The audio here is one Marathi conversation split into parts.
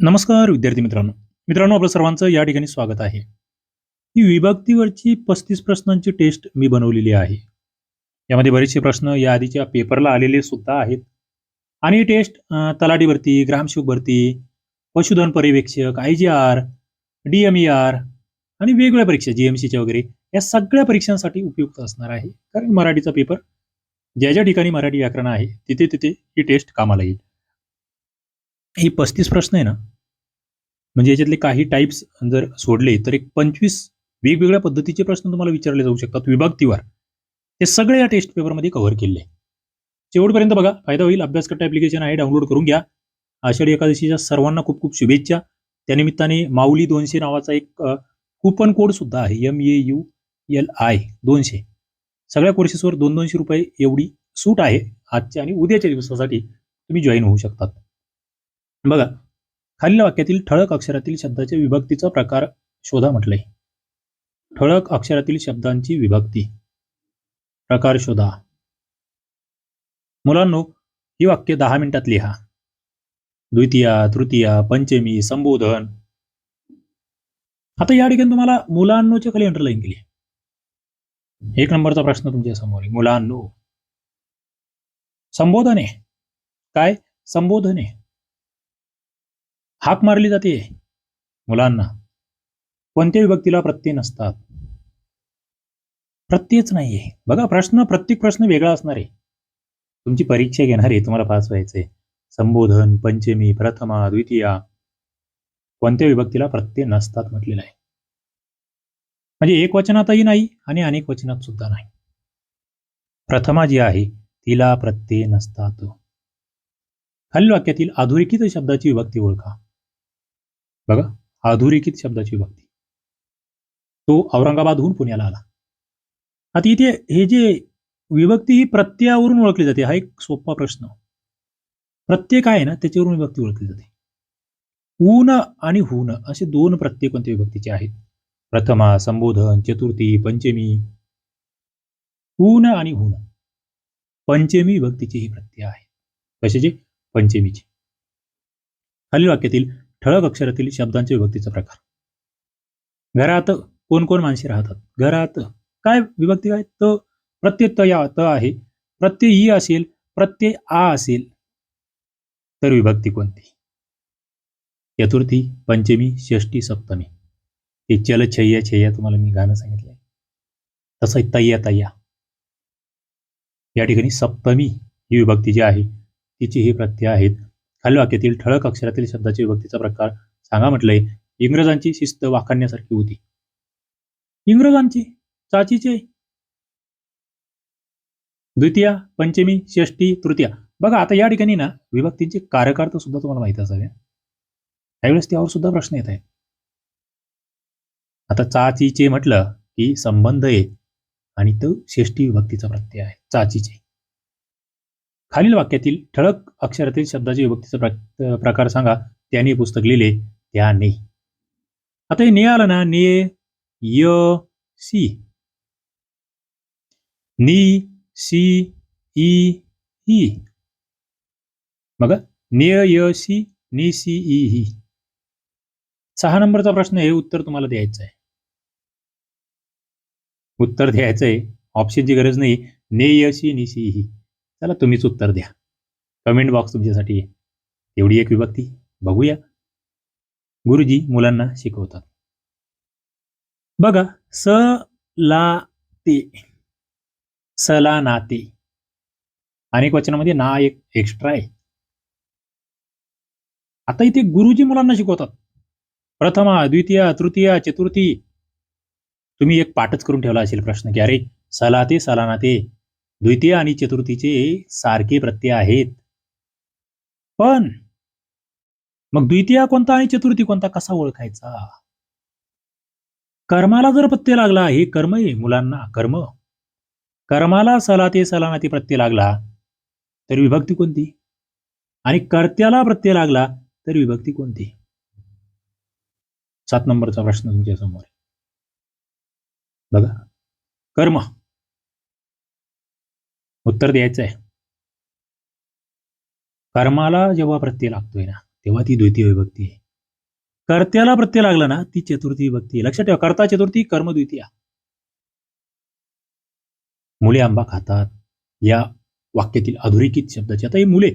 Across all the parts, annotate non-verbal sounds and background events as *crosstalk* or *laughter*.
नमस्कार विद्यार्थी मित्रांनो. मित्रांनो आपलं सर्वांचं या ठिकाणी स्वागत आहे. ही विभक्तीवरची पस्तीस प्रश्नांची टेस्ट मी बनवलेली आहे. यामध्ये बरेचसे प्रश्न या आधीच्या पेपरला आलेले सुद्धा आहेत. आणि ही टेस्ट तलाठी भरती ग्रामसेवक भरती पशुधन पर्यवेक्षक I G R D M E R आणि वेगवेगळ्या परीक्षा जी एम सीच्या वगैरे या सगळ्या परीक्षांसाठी उपयुक्त असणार आहे. कारण मराठीचा पेपर ज्या ज्या ठिकाणी मराठी व्याकरण आहे तिथे तिथे ही टेस्ट कामाला येईल. हे पस्तीस प्रश्न आहे ना? म्हणजे याच्यातले काही टाईप्स जर सोडले तर एक पंचवीस वेगवेगळ्या पद्धतीचे प्रश्न तुम्हाला विचारले जाऊ शकतात. विभक्तीवर ते सगळे या टेस्ट पेपरमध्ये कव्हर केले शेवटपर्यंत बघा फायदा होईल. अभ्यासकट्टा ॲप्लिकेशन आहे डाउनलोड करून घ्या. आषाढी एकादशीच्या सर्वांना खूप खूप शुभेच्छा. त्यानिमित्ताने माऊली दोनशे नावाचा एक कुपन कोड सुद्धा आहे. M A U L I दोनशे. सगळ्या कोर्सेसवर दोन दोनशे रुपये एवढी सूट आहे. आजच्या आणि उद्याच्या दिवसासाठी तुम्ही जॉईन होऊ शकतात. बघा खालील वाक्यातील ठळक अक्षरातील शब्दाच्या विभक्तीचा प्रकार शोधा म्हटलंय. ठळक अक्षरातील शब्दांची विभक्ती. प्रकार शोधा. मुलांनो ही वाक्य दहा मिनिटात लिहा. द्वितीया तृतीया पंचमी संबोधन. आता या ठिकाणी तुम्हाला मुलांनोच्या खाली अंडरलाईन केली. एक नंबरचा प्रश्न तुमच्यासमोर आहे. मुलांनो. संबोधन. आहे काय? संबोधन. आहे हाक मारली जाते मुलांना. कोणत्या विभक्तीला प्रत्यय नसतात. प्रत्ययच नाहीये. बघा प्रश्न प्रत्येक प्रश्न वेगळा असणार आहे. तुमची परीक्षा घेणार आहे तुम्हाला पास व्हायचंय. संबोधन पंचमी प्रथमा द्वितीया. कोणत्या विभक्तीला प्रत्यय नसतात म्हटलेलं आहे म्हणजे एक वचनातही नाही आणि अनेक वचनात सुद्धा नाही. प्रथमा जी आहे तिला प्रत्यय नसतात. खालील वाक्यातील अधोरेखित शब्दाची विभक्ती ओळखा. बघा अधोरेखित शब्दाची विभक्ती तो औरंगाबादहून पुण्याला आला. आता इथे हे जे विभक्ती ही प्रत्ययावरून ओळखली जाते हा एक सोपा प्रश्न. प्रत्यय काय आहे ना त्याच्यावरून विभक्ती ओळखली जाते. ऊन आणि हून असे दोन प्रत्यय कोणत्या विभक्तीचे आहेत? प्रथमा संबोधन चतुर्थी पंचमी. ऊन आणि हून. पंचमी विभक्तीची ही प्रत्यय आहे. कशाचे? पंचमीची. खालील वाक्यातील ठळक अक्षरातील शब्दांच्या विभक्तीचा प्रकार. घरात कोण कोण माणसे राहतात? घरात काय विभक्ती काय त प्रत्यय त या त आहे. प्रत्यय ई असेल प्रत्यय आ असेल. तर विभक्ती कोणती? चतुर्थी पंचमी षष्टी सप्तमी. हे चल छय्या छय्या तुम्हाला मी गाणं सांगितलंय. तसं तय्या तय्या या ठिकाणी सप्तमी ही विभक्ती जी आहे तिची हे प्रत्यय आहेत. खालील वाक्यातील ठळक अक्षरातील शब्दाची विभक्तीचा प्रकार सांगा म्हटलंय. इंग्रजांची शिस्त वाखाणण्यासारखी होती. इंग्रजांची चाचीचे. द्वितीया पंचमी षष्टी तृतीया. बघा आता या ठिकाणी ना विभक्तींचे कारकार्थ सुद्धा तुम्हाला माहीत असावे. त्यावेळेस त्यावर सुद्धा प्रश्न येत आहेत. आता चाचीचे म्हटलं की संबंध आहे आणि तो षष्टी विभक्तीचा प्रत्यय आहे. चाचीचे. खालील वाक्यातील ठळक अक्षरातील शब्दाची विभक्तीचा प्रकार सांगा. त्याने पुस्तक लिहिले त्याने. आता हे ने आलं ना ने य सी. नी सी ई ही बघा ने य सी नी सी ई ही सहा नंबरचा प्रश्न हे उत्तर तुम्हाला द्यायचं आहे. उत्तर द्यायचं आहे. ऑप्शनची गरज नाही. ने य सी नी सी ही चला तुम्हीच उत्तर द्या. कमेंट बॉक्स तुमच्यासाठी आहे एवढी एक विभक्ती. बघूया. गुरुजी मुलांना शिकवतात. बघा स ला ते. सला नाते अनेक वचनामध्ये ना एक एक्स्ट्रा आहे. आता इथे गुरुजी मुलांना शिकवतात. प्रथमा द्वितीय तृतीय चतुर्थी. तुम्ही एक पाठच करून ठेवला असेल प्रश्न की अरे सलाते सलानाते द्वितीय आणि चतुर्थीचे सारखे प्रत्यय आहेत. पण मग द्वितीय कोणता आणि चतुर्थी कोणता कसा ओळखायचा? कर्माला जर प्रत्यय लागला हे कर्म आहे मुलांना कर्म. कर्माला सलाते सलानाते प्रत्यय लागला तर विभक्ती कोणती? आणि कर्त्याला प्रत्यय लागला तर विभक्ती कोणती? सात नंबरचा प्रश्न तुमच्यासमोर बघा. कर्म. उत्तर द्यायचं आहे. कर्माला जेव्हा प्रत्यय लागतोय ना तेव्हा ती द्वितीय विभक्ती आहे. कर्त्याला प्रत्यय लागला ना ती चतुर्थी विभक्ती आहे. लक्षात ठेवा कर्ता चतुर्थी कर्म द्वितीया. मुले आंबा खातात. या वाक्यातील अधोरेखित शब्दाची आता ही मुले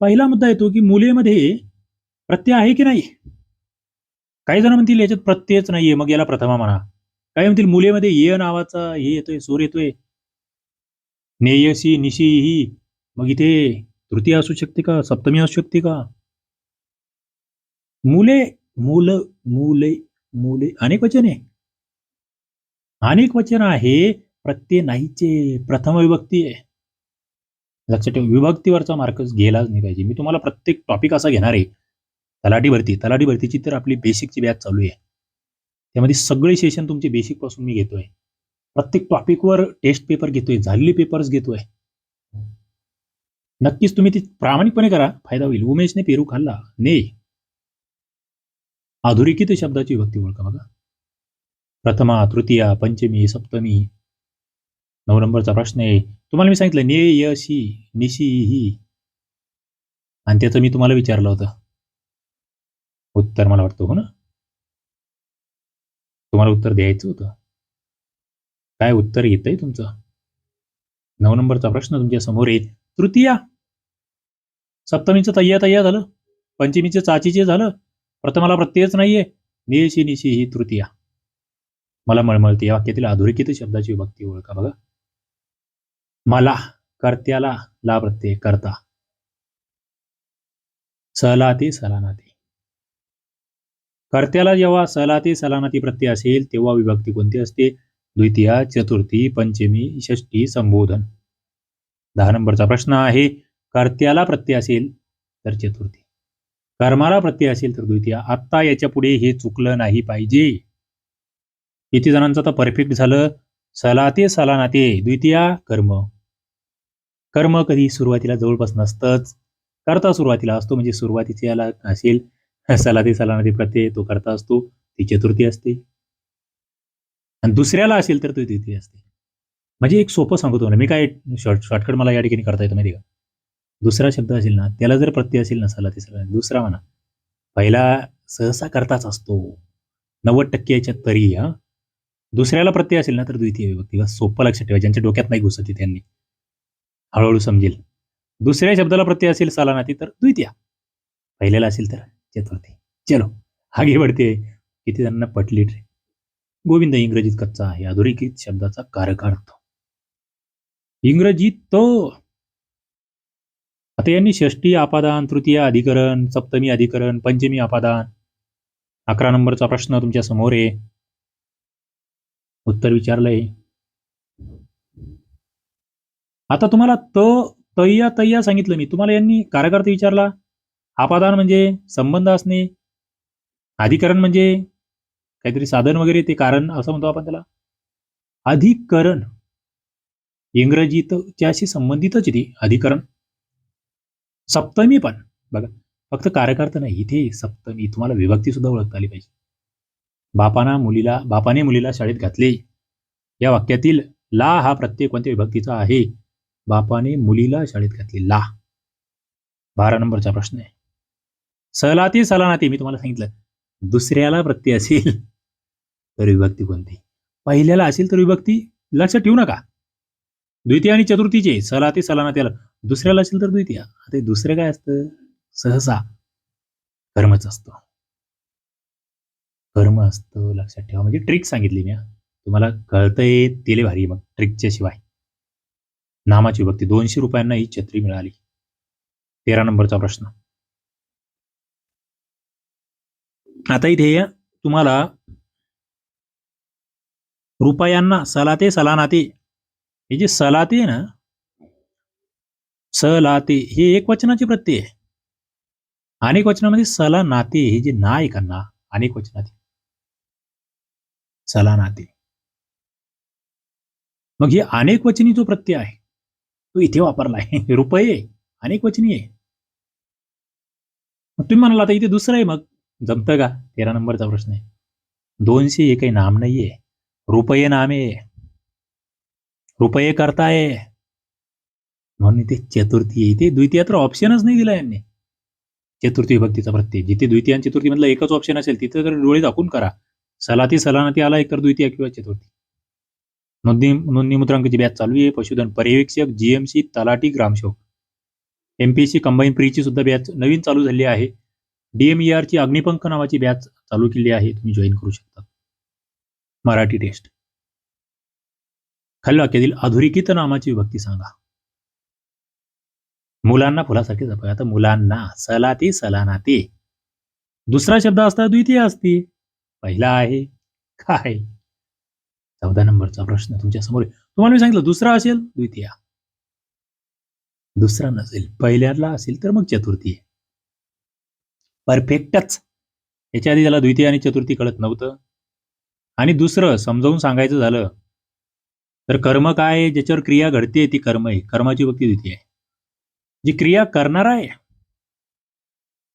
पहिला मुद्दा येतो की मुलेमध्ये प्रत्यय आहे की नाही? काही जण म्हणतील याच्यात प्रत्ययच नाहीये. मग याला प्रथमा म्हणा. काही म्हणतील मुलेमध्ये ये नावाचा हे येतोय सूर येतोय. नेयसी निशी ही मग इथे तृतीय असू शकते का? सप्तमी असू शकते का? मुले मूल मुले मुले अनेक वचन आहे. अनेक वचन आहे प्रत्यय नाहीचे. प्रथम विभक्ती आहे. लक्षात ठेवा विभक्तीवरचा मार्कच घ्यायलाच नाही पाहिजे. मी तुम्हाला प्रत्येक टॉपिक असा घेणार आहे. तलाठी भरती तलाठी भरतीची तर आपली बेसिकची बॅच चालू आहे. त्यामध्ये सगळे सेशन तुमचे बेसिकपासून मी घेतोय. प्रत्येक टॉपिकवर टेस्ट पेपर घेतोय झालेले पेपर्स घेतोय. नक्कीच तुम्ही ते प्रामाणिकपणे करा. फायदा होईल. उमेशने पेरू खाल्ला. ने अधोरेखित शब्दाची विभक्ती ओळखा बघा. प्रथमा तृतीया पंचमी सप्तमी. नऊ नंबरचा प्रश्न आहे. तुम्हाला मी सांगितलं ने यशी निशी ही. आणि त्याचं मी तुम्हाला विचारलं होतं. उत्तर मला वाटतं हो ना? तुम्हाला उत्तर द्यायचं होतं. काय उत्तर येतंय तुमचं? नऊ नंबरचा प्रश्न तुमच्यासमोर आहे तृतीया. सप्तमीचं तय्या तय्या झालं. पंचमीचं चाचीचे झालं. प्रथमाला प्रत्ययच नाहीये. निशी निशी ही तृतीया. मला मळमळते या वाक्यातील अधोरेखित शब्दाची विभक्ती ओळखा बघा. मला कर्त्याला ला प्रत्यय करता. सलाते सलानाते. कर्त्याला जेव्हा सलाते सलानाती प्रत्यय असेल तेव्हा विभक्ती कोणती असते? द्वितीया चतुर्थी पंचमी षष्टी संबोधन. दहा नंबरचा प्रश्न आहे कर्त्याला प्रत्यय असेल तर चतुर्थी. कर्माला प्रत्यय असेल तर द्वितीया. आत्ता याच्यापुढे हे चुकलं नाही पाहिजे. किती जणांचं आता परफेक्ट झालं. सलाते सलानाते द्वितीया कर्म. कर्म कधी सुरुवातीला जवळपास नसतंच. करता सुरुवातीला असतो म्हणजे सुरुवातीचे याला असेल. सलाते सलानाते प्रत्यय तो करता असतो. ती चतुर्थी असते. आणि दुसऱ्याला असेल तर तो द्वितीय असते. म्हणजे एक सोपं सांगतो ना मी काय शॉर्ट शॉर्टकट मला या ठिकाणी करता येतं माहिती का? दुसरा शब्द असेल ना त्याला जर प्रत्यय असेल ना तिसरा दुसरा म्हणा पहिला सहसा करताच असतो. नव्वद टक्के याच्यात तरी हा. दुसऱ्याला प्रत्यय असेल ना तर द्वितीय विभक्ती बस सोपं लक्षात ठेवा ज्यांच्या डोक्यात नाही घुसत त्यांनी. हळूहळू समजेल. दुसऱ्या शब्दाला प्रत्यय असेल सलानाती तर द्वितीय पहिल्याला असेल तर चतुर्थी. चलो आगे बढ़ते किती जणांना पटली ट्रेन. गोविंद इंग्रजीत कच्चा आहे. अधोरेखित शब्दाचा कारकार्थ इंग्रजीत तो. आता यांनी षष्टी आपादान तृतीय अधिकरण सप्तमी अधिकरण पंचमी आपादान अकरा नंबरचा प्रश्न तुमच्यासमोर आहे. उत्तर विचारलंय. आता तुम्हाला त तय्या तय्या सांगितलं मी. तुम्हाला यांनी कारकार्थ विचारला? आपादान म्हणजे संबंध असणे. अधिकरण म्हणजे काहीतरी साधन वगैरे ते कारण असं म्हणतो आपण त्याला. अधिकरण. इंग्रजीत त्याशी संबंधितच आहे ती अधिकरण. सप्तमी पण बघा फक्त कार्यकर्ता नाही इथे सप्तमी. तुम्हाला विभक्ती सुद्धा ओळखता आली पाहिजे. बापाना मुलीला बापाने मुलीला शाळेत घातले. या वाक्यातील ला हा प्रत्येक कोणत्या विभक्तीचा आहे? बापाने मुलीला शाळेत घातले. ला. बारा नंबरचा प्रश्न आहे. सलाते सलानाते मी तुम्हाला सांगितलं. दुसऱ्याला प्रत्यय असेल. तर विभक्ती कोणती? पहिल्याला असेल तर विभक्ती लक्षात ठेवू नका. द्वितीय आणि चतुर्थीचे सला ते सलाना त्याला. दुसऱ्याला असेल तर द्वितीय. आता दुसरं काय असतं? सहसा. कर्मच असतं. कर्म असतं लक्षात ठेवा. म्हणजे ट्रिक सांगितली मी तुम्हाला कळतंय तेले भारी मग ट्रिकच्या शिवाय. नामाची विभक्ती. दोनशे रुपयांना ही छत्री मिळाली. तेरा नंबरचा प्रश्न. आता इथे तुम्हाला रुपयांना सलाते सलानाते. हे जे सलाते आहे ना सलाते हे एक वचनाचे प्रत्यय आहे. अनेक वचनामध्ये सला नाते हे जे ना आहे का ना अनेक वचनात सला नाते मग हे अनेक वचनी जो प्रत्यय आहे. तो इथे वापरला आहे. *laughs* रुपये अनेक वचनी आहे. मग तुम्ही म्हणाला आता इथे दुसरं आहे मग. जमतं का? तेरा नंबरचा प्रश्न आहे. दोनशे हे काही नाम नाहीये. रुपये नामे रुपये करताय. म्हणून इथे चतुर्थी आहे. इथे द्वितीय तर ऑप्शनच नाही दिला यांनी. चतुर्थी विभक्तीचा प्रत्यय. जिथे द्वितीय आणि चतुर्थी मधला एकच ऑप्शन असेल तिथे तर डोळे दाखवून करा. सलाती सलानाती आला एकतर द्वितीय किंवा चतुर्थी. नोंदणी नोंदणी मुद्रांकाची बॅच चालू आहे. पशुधन पर्यवेक्षक जीएमसी तलाटी ग्रामसेवक. एमपीएससी कंबाईन प्रीची सुद्धा बॅच नवीन चालू झाली आहे. डीएमईआरची अग्निपंख नावाची बॅच चालू केली आहे. तुम्ही जॉईन करू शकता. मराठी टेस्ट. खालील वाक्यातील अधोरेखित नामाची विभक्ती सांगा. मुलांना फुलासारखे जपा आता मुलांना सलाती सलानाते दुसरा शब्द असता द्वितीय असते. पहिला आहे काय? चौदा नंबरचा प्रश्न तुमच्यासमोर तुम्हाला मी सांगितलं दुसरा असेल द्वितीय. दुसरा नसेल पहिल्याला असेल तर मग चतुर्थी. परफेक्टच. याच्या आधी त्याला द्वितीय आणि चतुर्थी कळत नव्हतं. आणि दुसरं समजावून सांगायचं झालं तर कर्म काय आहे? ज्याच्यावर क्रिया घडते ती कर्म आहे. कर्माची भक्ती द्वितीय आहे. जी क्रिया करणार आहे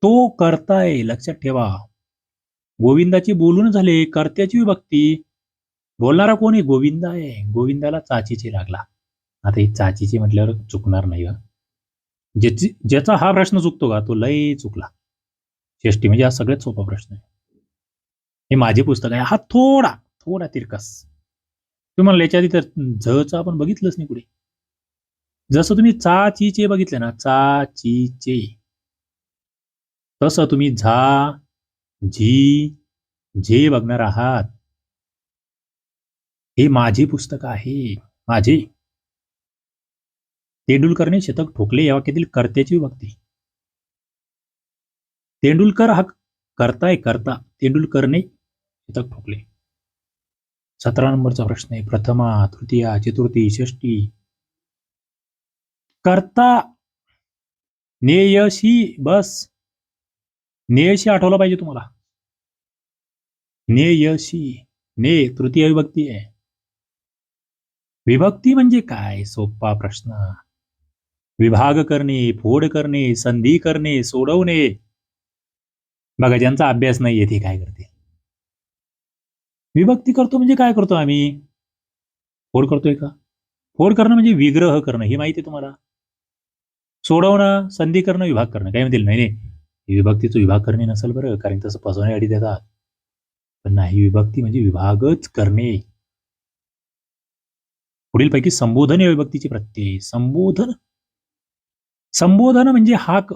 तो करताय. लक्षात ठेवा. गोविंदाची बोलून झाले कर्त्याची विभक्ती बोलणारा कोण आहे? गोविंद आहे. गोविंदाला चाचीचे लागला. आता ही चाचीची म्हटल्यावर चुकणार नाही ज्याची ज्याचा हा प्रश्न चुकतो का? तो लय चुकला. षष्टी म्हणजे हा सगळ्यात सोपा प्रश्न आहे. हे माझे पुस्तक आहे. हा थोडा थोडा तिरकस. तुम्हाला याच्या आधी तर झचं आपण बघितलंच नाही कुठे. जसं तुम्ही चा ची चे बघितले ना चा ची चे तसं तुम्ही झा झी झे बघणार आहात. हे माझे पुस्तक आहे माझे. तेंडुलकरने शतक ठोकले या वाक्यातील कर्त्याची विभक्ती. तेंडुलकर हा करताय करता. तेंडुलकरने शतक ठोकले सतरा नंबरचा प्रश्न आहे. प्रथमा तृतीया चतुर्थी षष्टी करता नेयशी बस. नेयशी आठवला पाहिजे तुम्हाला. नेयशी. ने तृतीय विभक्ती आहे. विभक्ती म्हणजे काय? सोपा प्रश्न. विभाग करणे फोड करणे संधी करणे सोडवणे. बघा ज्यांचा अभ्यास नाही ते काय करते विभक्ती करतो म्हणजे काय करतो आम्ही? फोड करतोय का? फोड करणं म्हणजे विग्रह करणं हे माहिती आहे तुम्हाला. सोडवणं संधी करणं विभाग करणं. काय म्हणतील? नाही नाही. विभक्तीचं विभाग करणे नसेल बरं कारण तसं फसवण्यासाठी देतात. पण नाही विभक्ती म्हणजे विभागच करणे. पुढीलपैकी संबोधन या विभक्तीचे प्रत्यय. संबोधन. संबोधन म्हणजे हाक.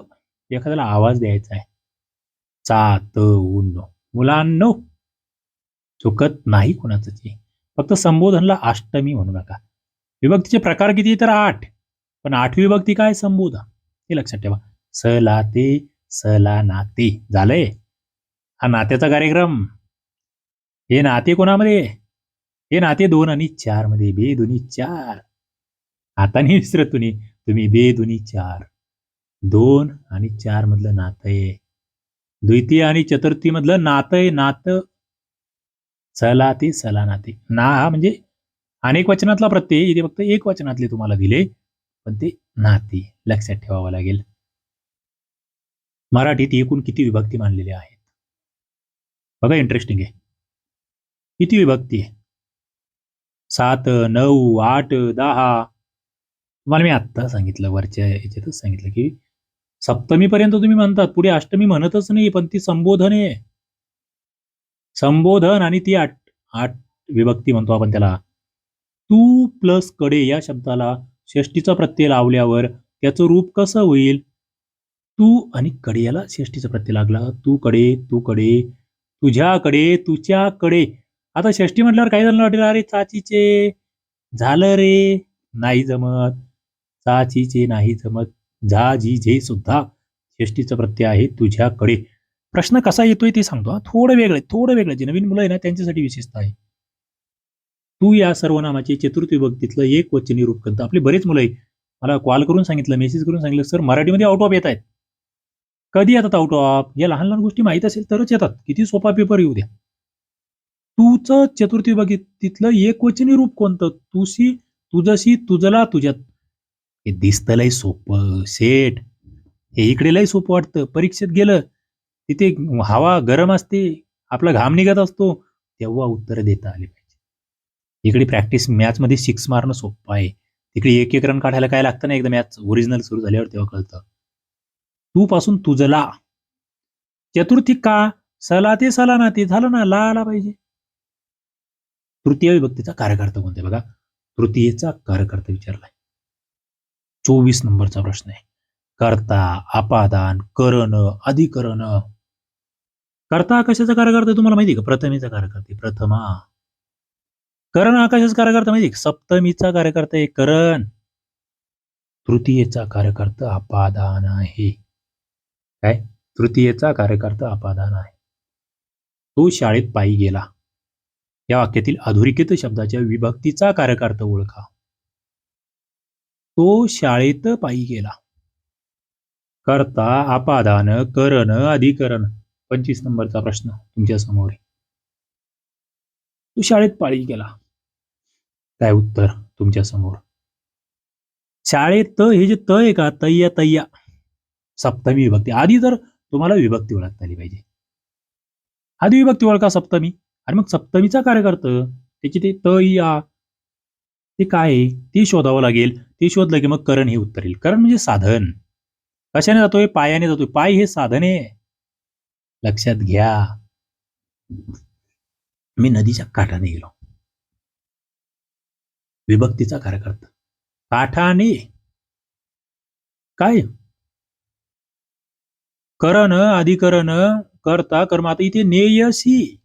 एखाद्याला आवाज द्यायचा आहे. चा त उन मुलांनो चुकत नाही कोणाचं ते फक्त संबोधनला अष्टमी म्हणू नका. विभक्तीचे प्रकार किती तर आठ. पण आठवी विभक्ती काय? संबोधन. हे लक्षात ठेवा. स ला ते स ला नाते झालंय. हा नात्याचा कार्यक्रम. हे नाते कोणामध्ये? हे नाते दोन आणि चारमध्ये. बे दोन्ही चार. आता नाही विसरत तुम्ही. तुम्ही बे दोन्ही चार. दोन आणि चार मधलं नातं आहे द्वितीय आणि चतुर्थी मधलं नातं आहे नातं. सला सलानाती. ना हा म्हणजे अनेक वचनातला प्रत्यय इथे फक्त एक वचनातले तुम्हाला दिले पण ते नाती. लक्षात ठेवावं लागेल. मराठीत एकूण किती विभक्ती मानलेल्या आहेत? बघा इंटरेस्टिंग आहे. किती विभक्ती आहे? सात नऊ आठ दहा. तुम्हाला मी आत्ता सांगितलं वरच्या याच्यातच सांगितलं की सप्तमीपर्यंत तुम्ही म्हणतात. पुढे अष्टमी म्हणतच नाही पण ती संबोधन. आहे संबोधन आणि ती आठ आठ विभक्ती म्हणतो आपण त्याला. तू प्लसकडे या शब्दाला षष्टीचा प्रत्यय लावल्यावर त्याचं रूप कसं होईल? तू आणि कडे याला षष्टीचा प्रत्यय लागला. तू कडे तू कडे तुझ्याकडे तुझ्याकडे आता षष्टी म्हटल्यावर काय झालं वाटेल? अरे चाचीचे. झालं रे. नाही जमत. चाचीचे नाही जमत. झा जी झे सुद्धा षष्टीचा प्रत्यय आहे तुझ्याकडे प्रश्न कसा येतोय ते सांगतो हा. थोडं वेगळं आहे, थोडं वेगळं. जे नवीन मुलं आहे ना त्यांच्यासाठी विशेषता आहे. तू या सर्वनामाचे चतुर्थ विभक्तीतलं एक वचनी रूप करतं. आपले बरेच मुलं आहे मला कॉल करून सांगितलं मेसेज करून सांगितलं सर मराठीमध्ये आउट ऑफ येत आहेत कधी येतात आउट ऑफ या लहान लहान गोष्टी माहीत असेल तरच येतात. किती सोपा पेपर येऊ द्या. तूचं चतुर्थी विभक्तीतलं एक वचनी रूप कोणतं? तुशी तुझशी तुझला तुझ्यात. हे दिसतं लय सोपं. सेट हे इकडे लय सोपं वाटतं. परीक्षेत गेलं तिथे हवा गरम असते आपला घाम निघत असतो तेव्हा उत्तर देता आली पाहिजे. इकडे प्रॅक्टिस मॅचमध्ये सिक्स मारणं सोपं आहे. तिकडे एक एक रन काढायला काय लागतं ना एकदा मॅच ओरिजिनल सुरू झाल्यावर तेव्हा कळतं. तू पासून तुझला. चतुर्थी का? सला ते सला ना ते झालं ना ला आला पाहिजे. तृतीय विभक्तीचा कार्यकर्ता कोणता बघा? तृतीयेचा कार्यकर्ता विचारलाय. चोवीस नंबरचा प्रश्न आहे. कर्ता अपादान करण अधिकरण कर्ता आकाशाचा कार्यकर्ता तुम्हाला माहिती का? प्रथमेचा कार्यकर्ते प्रथमा. करण आकाशाचा कार्यकर्ता माहिती का? सप्तमीचा कार्यकर्ता आहे करण. तृतीयेचा कार्यकर्ता अपादान आहे. काय? तृतीयेचा कार्यकर्ता अपादान आहे. तो शाळेत पायी गेला. या वाक्यातील अधोरेखित शब्दाच्या विभक्तीचा कार्यकर्ता ओळखा. तो शाळेत पायी गेला. कर्ता अपादान करण अधिकरण. पंचवीस नंबरचा प्रश्न तुमच्यासमोर. तू शाळेत पाळी गेला. काय उत्तर तुमच्यासमोर? शाळेत त हे जे त आहे का तय्या तय्या. सप्तमी विभक्ती. आधी तर तुम्हाला विभक्ती ओळखता आली पाहिजे. आधी विभक्ती ओळखा सप्तमी. आणि मग सप्तमीचा कार्यकर्ता त्याची ते त या ते काय आहे? ते शोधावं लागेल. ते शोधलं की मग करण हे उत्तर येईल करण म्हणजे साधन. कशाने जातोय? पायाने जातोय. पाय हे साधन आहे. लक्षात घ्या. मी नदीच्या काठाने गेलो. विभक्तीचा कार्यकर्ता. काठाने? काय? करण अधिकरण करता कर्म आता इथे नेयसी.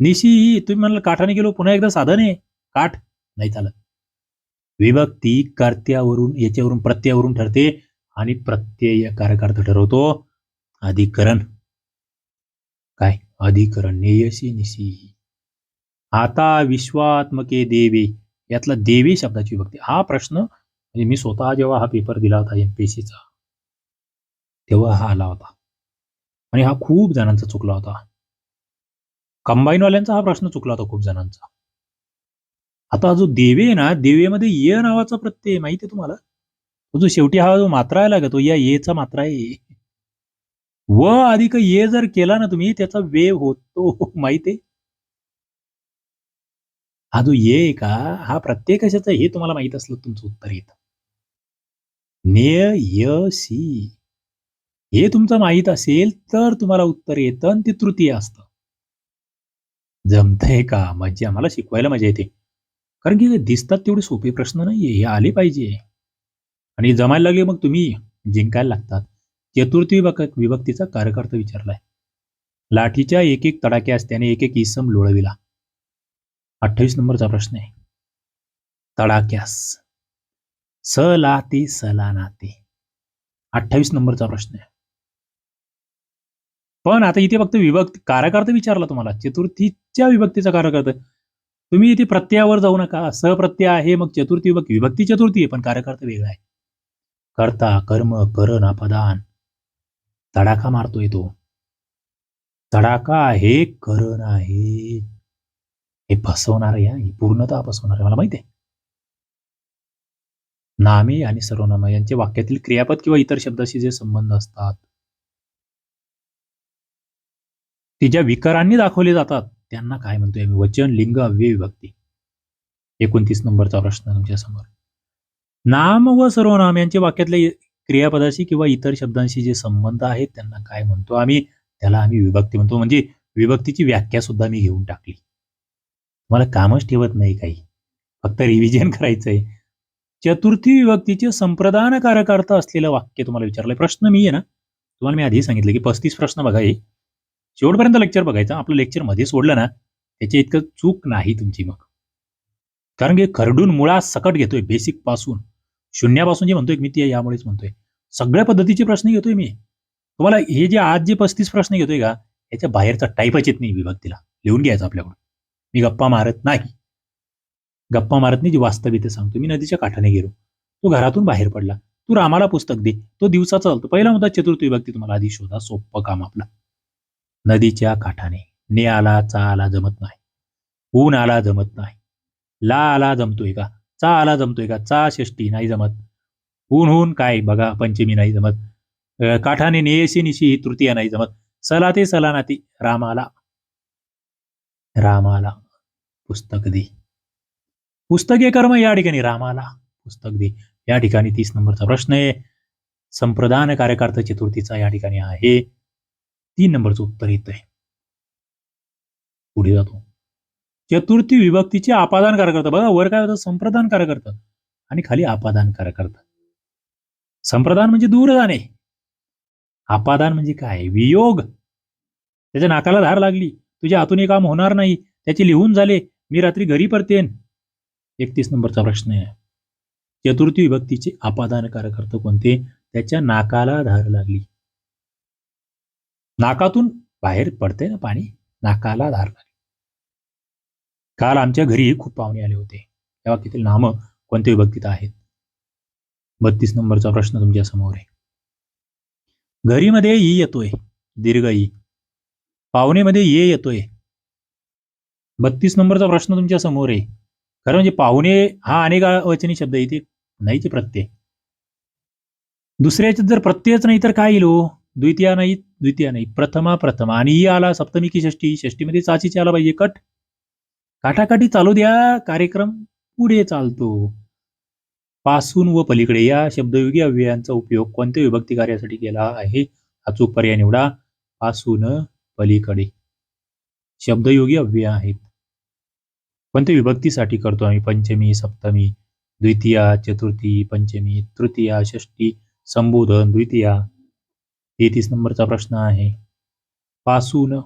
निशी तुम्ही म्हणाल काठाने गेलो पुन्हा एकदा साधन. आहे काठ? नाही चालत. विभक्ती कर्त्यावरून याच्यावरून प्रत्ययावरून ठरते आणि प्रत्यय कार्यकर्ता ठरवतो. अधिकरण. काय? अधिकरण नेयसी निशी आता विश्वात्मके देवे. यातला देवे शब्दाची विभक्ती. हा प्रश्न म्हणजे मी स्वतः जेव्हा हा पेपर दिला होता एम पी सीचा तेव्हा हा आला होता. आणि हा खूप जणांचा चुकला होता. कंबाईनवाल्यांचा हा प्रश्न चुकला होता खूप जणांचा. आता जो देवे आहे ना देवेमध्ये ये नावाचा प्रत्यय माहिती आहे तुम्हाला? तो जो शेवटी हा जो मात्रा आहे का तो या येचा मात्रा आहे. व अधिक ये जर केला ना तुम्ही त्याचा वेव होतो *laughs* माहिती आहे? हा जो ये आहे का हा प्रत्येक कशाचा हे तुम्हाला माहीत असलं तुमचं उत्तर येतं. नेय य सी. हे तुमचं माहीत असेल तर तुम्हाला उत्तर येतं आणि ते तृतीय असतं. जमतंय का? म्हणजे मज्जा मला शिकवायला मजा येते. कारण की दिसतात तेवढे सोपे प्रश्न नाहीये हे आले पाहिजे. आणि जमायला लागले मग तुम्ही जिंकायला लागतात. चतुर्थी विभक विभक्तीचा कार्यकर्ता विचारलाय. लाठीच्या एक एक तडाक्यास त्याने एक एक इसम लोळविला. अठ्ठावीस नंबरचा प्रश्न आहे. तडाक्यास सलाती लाते सला नाते अठ्ठावीस नंबरचा प्रश्न आहे. पण आता इथे फक्त विभक्त कार्यकर्ता विचारला तुम्हाला. चतुर्थीच्या विभक्तीचा कार्यकर्ता. तुम्ही इथे प्रत्ययावर जाऊ नका. सप्रत्यय आहे मग चतुर्थी विभक्ती विभक्ती चतुर्थी आहे पण कार्यकर्ता वेगळा आहे. कर्ता कर्म करण अपदान. तडाखा मारतोय तो. तडाखा आहे करण आहे हे फसवणार आहे पूर्णतः फसवणार आहे. मला माहिती आहे. नामे आणि सर्वनामे यांचे वाक्यातील क्रियापद किंवा इतर शब्दाशी जे संबंध असतात ते ज्या विकारांनी दाखवले जातात त्यांना काय म्हणतोय आम्ही? वचन लिंग अव्यय विभक्ती एकोणतीस नंबरचा प्रश्न तुमच्यासमोर नाम व सर्वनाम यांचे वाक्यातले क्रियापदाशी किंवा इतर शब्दांशी जे संबंध आहेत त्यांना काय म्हणतो आम्ही? त्याला आम्ही विभक्ती म्हणतो. म्हणजे विभक्तीची व्याख्या सुद्धा मी घेऊन टाकली. मला कामच ठेवत नाही काही. फक्त रिव्हिजन करायचंय. चतुर्थी विभक्तीचे संप्रदान कार्यकर्ता असलेलं वाक्य तुम्हाला विचारलंय. प्रश्न मी आहे ना? तुम्हाला मी आधी सांगितलं की पस्तीस प्रश्न बघा हे. शेवटपर्यंत लेक्चर बघायचं. आपलं लेक्चरमध्ये सोडलं ना त्याची इतकं चूक नाही तुमची मग. कारण की खरडून मुळा सकट घेतोय बेसिकपासून. शून्यापासून जे म्हणतोय मी ते यामुळेच म्हणतोय. सगळ्या पद्धतीचे प्रश्न घेतोय मी. तुम्हाला हे जे आज जे पस्तीस प्रश्न घेतोय का याच्या बाहेरचा टाईपच येत नाही विभक्तीला. लिहून घ्यायचं आपल्याकडून. मी गप्पा मारत नाही. गप्पा मारत नाही जी वास्तविकता सांगतो मी नदीच्या काठाने गेलो. तो घरातून बाहेर पडला. तू रामाला पुस्तक दे. तो दिवसाचा चालतो. पहिला मुद्दा चतुर्थी विभक्ती तुम्हाला आधी शोधा. सोपं काम आपलं. नदीच्या काठाने. ने आला चा आला जमत नाही. ऊन आला जमत नाही. ला आला जमतोय का? चा आला जमतोय का? चा षष्टी नाही जमत. हून हून काय? बघा पंचमी नाही जमत. काठाने नेयसी निशी ही तृतीया नाही जमत. सला ते सला नाती रामाला. रामाला. पुस्तक दे. पुस्तके कर्म या ठिकाणी. रामाला. पुस्तक दे. या ठिकाणी तीस नंबरचा प्रश्न आहे. संप्रदान कार्यकर्ता चतुर्थीचा या ठिकाणी आहे. तीन नंबरचं उत्तर येत आहे. पुढे जातो. चतुर्थी विभक्तीचे आपादान कार्यकर्ता बघा वर काय होतं? संप्रदान कार्यकर्ता आणि खाली आपादान कार्यकर्ता संप्रदान म्हणजे दूर जाणे आपादान म्हणजे काय? वियोग. त्याच्या नाकाला धार लागली. तुझ्या हातून हे काम होणार नाही. त्याचे लिहून झाले. मी रात्री घरी परतेन. एकतीस नंबरचा प्रश्न आहे. चतुर्थी विभक्तीचे आपादान कार्यकर्ता कोणते? त्याच्या नाकाला धार लागली. नाकातून बाहेर पडते ना पाणी? नाकाला धार लागली. काल आमच्या घरी खूप पाहुणे आले होते. या वाक्यातील नामं कोणत्या विभक्तीत आहेत? बत्तीस नंबरचा प्रश्न तुमच्यासमोर आहे. घरीमध्ये ई येतोय. दीर्घ ई. पाहुणेमध्ये ये येतोय. बत्तीस नंबरचा प्रश्न तुमच्यासमोर आहे. खरं म्हणजे पाहुणे हा अनेक वचनी शब्द इथे नाहीचे प्रत्यय. दुसऱ्याच्यात जर प्रत्ययच नाही तर काय येईल हो? द्वितीया नाही द्वितीया नाही. प्रथमा प्रथमा. आणि ई आला सप्तमी की षष्टी षष्टीमध्ये चाचीचे आला पाहिजे कट. काठाकाठी चालू द्या कार्यक्रम पुढे चालतो. पासून व पलीकडे या शब्दयोगी अव्ययांचा उपयोग कोणत्या विभक्ती कार्यासाठी केला आहे अचूक पर्याय निवडा पासून पलीकडे. शब्दयोगी अव्यय आहेत. कोणत्या विभक्तीसाठी करतो आम्ही? पंचमी सप्तमी द्वितीया चतुर्थी पंचमी तृतीया षष्टी संबोधन द्वितीया. तेहतीस नंबरचा प्रश्न आहे. पासून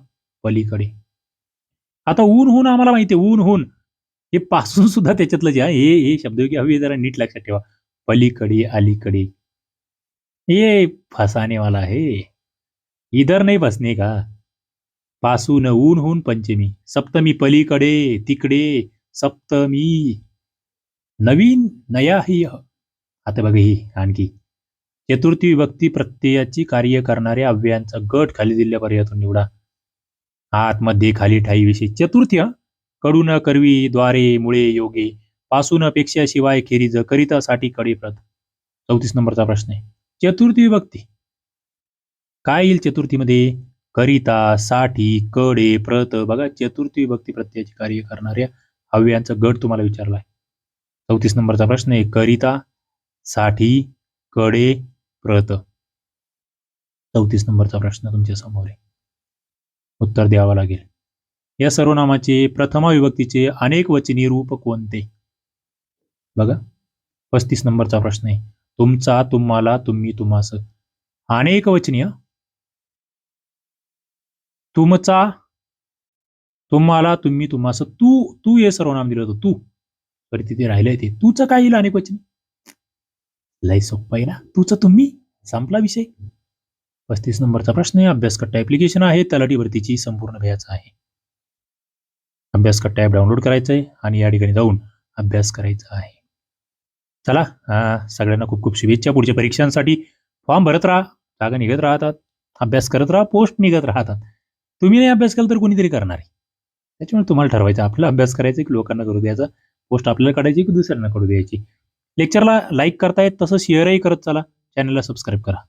पलीकडे. आता ऊन होऊन आम्हाला माहिती आहे ऊन. होऊन हे पासून सुद्धा त्याच्यातलं जे हे हे शब्दयोगी हवी जरा नीट लक्षात ठेवा. पलीकडे अलीकडे. हे फसानेवाला आहे. इधर नाही बसणे का? पासून ऊन होऊन पंचमी. सप्तमी पलीकडे तिकडे. सप्तमी. नवीन नया ही. आता बघा ही आणखी. चतुर्थी विभक्ती प्रत्ययाची कार्य करणाऱ्या अव्ययांचा गट खाली दिल्या पर्यायातून निवडा. आतमध्ये खाली ठाई विषयी चतुर्थी कडून करवी द्वारे मुळे योगे पासून अपेक्षा शिवाय खेरीज करितासाठी कडेप्रत. चौतीस नंबरचा प्रश्न आहे. चतुर्थी विभक्ती. काय येईल चतुर्थीमध्ये? करिता साठी कडे प्रत बघा चतुर्थी विभक्ती प्रत्ययाचे कार्य करणाऱ्या हव्यांचा गट तुम्हाला विचारलाय चौतीस नंबरचा प्रश्न आहे. करिता साठी कडे प्रत चौतीस नंबरचा प्रश्न तुमच्यासमोर आहे. उत्तर द्यावं लागेल. या सर्वनामाचे प्रथमा विभक्तीचे अनेक वचनी रूप कोणते? बघा पस्तीस नंबरचा प्रश्न आहे. तुमचा तुम्हाला तुम्ही तुम्हास. अनेक वचनीय तुमचा तुम्हाला तुम्ही तुम्हास. तू तू हे सर्वनाम दिलं होतं. तू. तरी तिथे राहिलंय ते. तूचं काय येईल अनेक वचनी? लय सोप्पा आहे ना. तुझं तुम्ही. संपला विषय. पस्तीस नंबरचा प्रश्न आहे. अभ्यासकट्टा ॲप्लिकेशन आहे. तलाठी भरतीची संपूर्ण भ्याच आहे. अभ्यासकट्टा ॲप डाउनलोड करायचं आहे आणि या ठिकाणी जाऊन अभ्यास करायचा आहे. चला हा सगळ्यांना खूप खूप शुभेच्छा पुढच्या परीक्षांसाठी. फॉर्म भरत राहा जागा निघत राहतात. अभ्यास करत राहा पोस्ट निघत राहतात. तुम्ही नाही अभ्यास केला तर कोणीतरी करणार आहे. त्याच्यामुळे तुम्हाला ठरवायचं आपला अभ्यास करायचा की लोकांना करू द्यायचा? पोस्ट आपल्याला काढायची की दुसऱ्यांना करू द्यायची? लेक्चरला लाईक करतायत तसं शेअरही करत चला. चॅनलला सबस्क्राईब करा.